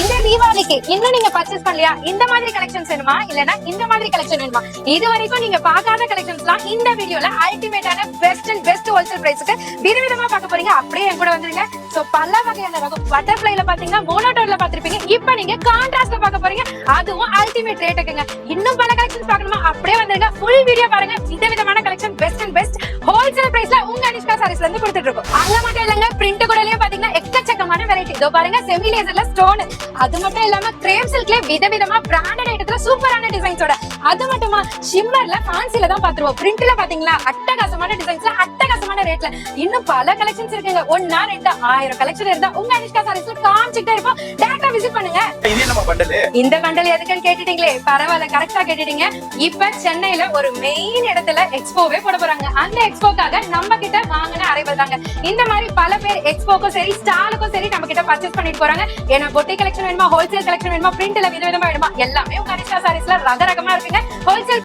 இந்த தீபாவளிக்கு இன்னும் நீங்க பர்ச்சேஸ் பண்ணலையா? இந்த மாதிரி கலெக்ஷன்ஸ் வேணுமா? இல்லனா இந்த மாதிரி கலெக்ஷன் வேணுமா? இது வரைக்கும் நீங்க பார்க்காத கலெக்ஷன்ஸ்லாம் இந்த வீடியோல அல்டிமேட்டான பெஸ்ட் அண்ட் பெஸ்ட் ஹோல்சேல் பிரைஸ்க்கு விதவிதமா பார்க்க போறீங்க. அப்படியே என் கூட வந்துருங்க. சோ பல வகையான ரகம் பட்டர்ஃபிளைல பாத்தீங்கன்னா மோனோட்டோர்ல பாத்திருப்பீங்க இப்போ நீங்க கான்ட்ராஸ்ட்ல பார்க்க போறீங்க. அதுவும் அல்டிமேட் ரேட்டுக்குங்க இன்னும் பல கலெக்ஷன்ஸ் பார்க்கணுமா? அப்படியே வந்துருங்க. ஃபுல் வீடியோ பாருங்க. விதவிதமா சாரீஸ்ல இருந்து கொடுத்துட்டு இருக்கோம் அங்க மட்டும் இல்லங்க பிரிண்ட் கூடலயும் பாத்தீங்கன்னா எக்கச்சக்கமான வெரைட்டி இதோ பாருங்க செமி லேசர்ல ஸ்டோன் அது மட்டும் இல்லாம கிரேம் சில்க்ல விதவிதமா பிராண்டட் ஐட்டத்துல சூப்பரான டிசைன்ஸோட அது மட்டுமா ஷிம்மர்ல ஃபேன்சில தான் பாத்துருவோம். பிரிண்ட்ல பாத்தீங்களா அட்டகாசமான டிசைன்ஸ்ல அட்டகாசமான ரேட்ல இன்னும் பல கலெக்ஷன்ஸ் இருக்குங்க. ஒன்னா ரெண்டு ஆயிரம் கலெக்ஷன் இருந்தா உங்க அனிஷ்கா சாரீஸ்ல காமிச்சுட்டே இருப்போம். டேரக்டா விசிட் பண்ணுங்க. இந்த பண்டல் எதுக்குன்னு கேட்டுட்டீங்களே? பரவாயில்ல கரெக்டா கேட்டுட்டீங்க. இப்ப சென்னையில ஒரு மெயின் இடத்துல எக்ஸ்போவே போட போறாங்க. அந்த எக்ஸ்போக்காக நம்ம கிட்ட வாங்கின அரைவல் தாங்க. இந்த மாதிரி பல பேர் எக்ஸ்போக்கும் சரி ஸ்டாலுக்கும் சரி நம்ம கிட்ட பர்ச்சேஸ் பண்ணிட்டு போறாங்க. ஏன்னா பொட்டி கலெக்ஷன் வேணுமா ஹோல்சேல் கலெக்ஷன் வேணுமா பிரிண்ட்ல வித விதமா வேணுமா எல்லாமே உங்க அரிசா சாரீஸ்ல ரக ரகமா இருக்குங்க. ஹோல்சேல்